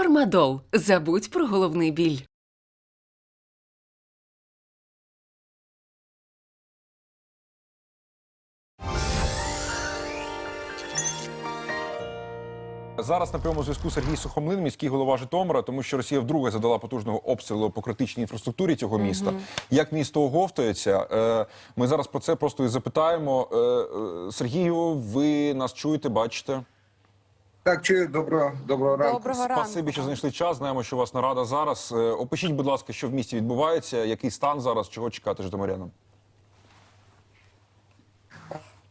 Фармадол. Забудь про головний біль. Зараз на прямому зв'язку Сергій Сухомлин, міський голова Житомира, тому що Росія вдруге задала потужного обстрілу по критичній інфраструктурі цього міста. Як місто оговтується? Е, Ми зараз про це просто і запитаємо. Е, е, Сергію, ви нас чуєте, бачите? Так, чую, доброго, доброго ранку. Доброго ранку. Спасибі, що знайшли час. Знаємо, що у вас нарада зараз. Е, Опишіть, будь ласка, що в місті відбувається, який стан зараз, чого чекати житомирянам?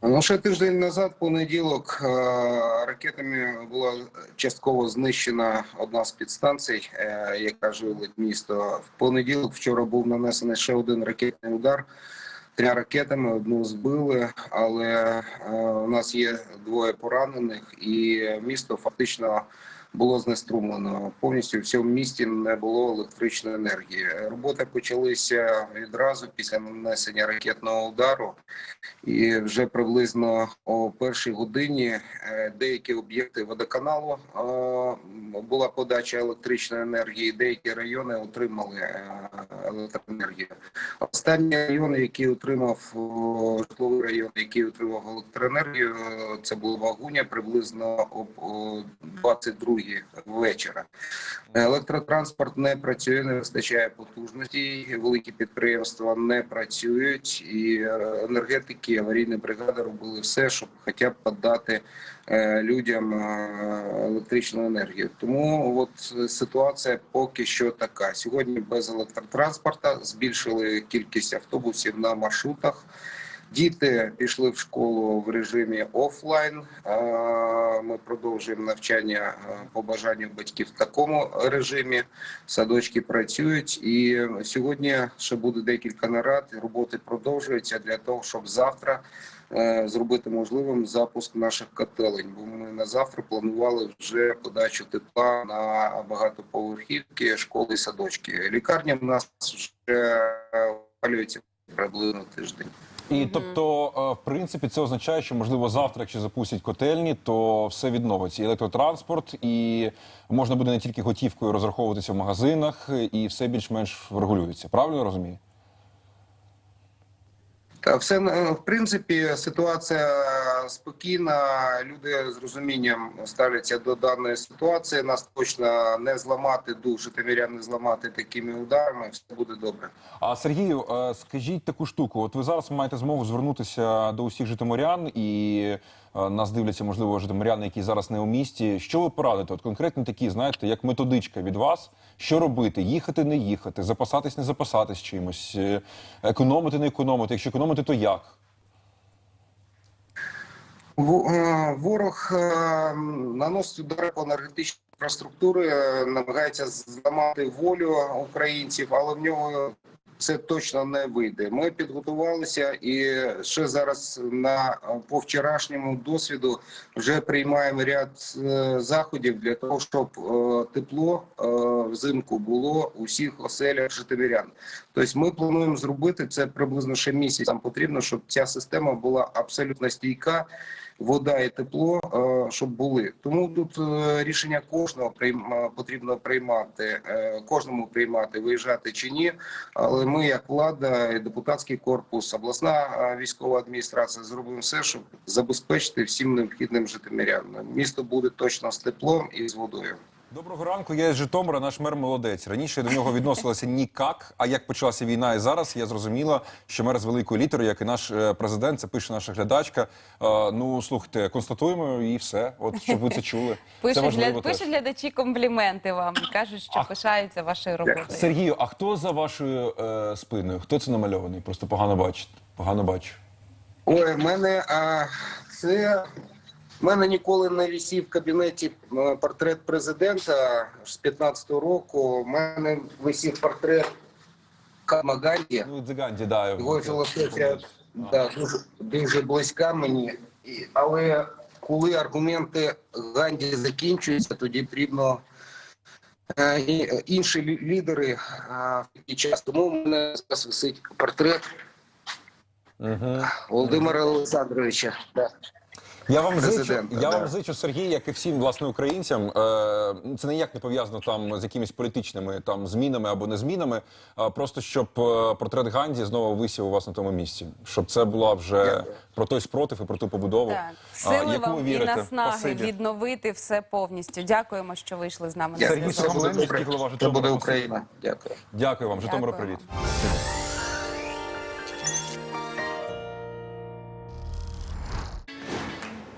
Ну, ще тиждень назад, понеділок, е, ракетами була частково знищена одна з підстанцій, е, яка живить місто. В понеділок вчора був нанесений ще один ракетний удар. Ракетами одну збили, але е, у нас є двоє поранених, і місто фактично було знеструмлено. Повністю в всьому місті не було електричної енергії. Роботи почалися відразу після нанесення ракетного удару, і вже приблизно о першій годині е, деякі об'єкти водоканалу е, була подача електричної енергії. Деякі райони отримали е, електроенергію. Останній район, який отримав житловий район, який отримав електроенергію, це було Вагуня, приблизно об 22 другій вечора. Електротранспорт не працює, не вистачає потужності. Великі підприємства не працюють, і е, енергетики аварійні бригади робили все, щоб хоча б подати е, людям е, електричну енергію. Тому от ситуація поки що така. Сьогодні без електротранспорта збільшили кількість автобусів на маршрутах. Діти пішли в школу в режимі офлайн. Продовжуємо навчання е, по бажанню батьків в такому режимі. Садочки працюють, і сьогодні ще буде декілька нарад. Роботи продовжуються для того, щоб завтра е, зробити можливим запуск наших котелень. Бо ми на завтра планували вже подачу тепла на багатоповерхівки, школи і садочки. Лікарня в нас вже опалюється приблизно тиждень. І тобто, е, в принципі, це означає, що можливо завтра, якщо запустять котельні, то все відновиться. І електротранспорт, і можна буде не тільки готівкою розраховуватися в магазинах, і все більш-менш врегулюється. Правильно я розумію? Та все е, в принципі ситуація спокійна. Люди з розумінням ставляться до даної ситуації. Нас точно не зламати дух, житомирян не зламати такими ударами. Все буде добре. А Сергію, е, скажіть таку штуку. От ви зараз маєте змогу звернутися до усіх житомирян, і е, нас дивляться, можливо, житомиряни, які зараз не у місті. Що ви порадите? От конкретні такі, знаєте, як методичка від вас, що робити? Їхати, не їхати, запасатись, не запасатись чимось, економити, не економити. Якщо економити, то як? Е, Ворог е, наносить удари по енергетичній інфраструктурі, е, намагається зламати волю українців, але в нього це точно не вийде. Ми підготувалися і ще зараз на по вчорашньому досвіду вже приймаємо ряд е, заходів для того, щоб е, тепло е, взимку було у всіх оселях житомирян. Тобто ми плануємо зробити це приблизно ще місяць. Нам потрібно, щоб ця система була абсолютно стійка. Вода і тепло, е, щоб були. Тому тут е, рішення кожного е, потрібно приймати, кожному приймати, виїжджати чи ні. Але ми, як влада, депутатський корпус, обласна військова адміністрація, зробимо все, щоб забезпечити всім необхідним житомирянам. Місто буде точно з теплом і з водою. Доброго ранку. Я з Житомира, наш мер молодець. Раніше я до нього відносилася нікак. А як почалася війна і зараз, я зрозуміла, що мер з великою літерою, як і наш е, президент, це пише наша глядачка. Е, ну слухайте, констатуємо і все. От щоб ви це чули. Пишуть, важливо пишуть глядачі компліменти вам кажуть, що А- пишаються вашою роботою. Сергію, а хто за вашою е, спиною? Хто це намальований? Просто погано бачить. Погано бачу. Ой, в мене а, це в мене ніколи не висів в кабінеті е, портрет президента з 15-го року. У мене висів портрет Кама Ганді. Ну, Дзиганді, да. Його філософія да, дуже, дуже близька мені. І, але коли аргументи Ганді закінчуються, тоді потрібно е, і- інші лідери в такий час. Тому в мене зараз висить портрет Угу. Володимира Олександровича. Да. Я вам зичу, я да. вам зичу, Сергій, як і всім власне українцям. Е, це ніяк не пов'язано там з якимись політичними там змінами або не змінами. А просто щоб е, портрет Ганді знову висів у вас на тому місці, щоб це була вже про той спротив і про ту побудову. Так, сили яку вам і наснаги Спасибі. відновити все повністю. Дякуємо, що вийшли з нами на Дякую. Сергій зв'язок. Це буде Це Україна. Дякую. Дякую вам, Житомиро, Дякуємо. привіт.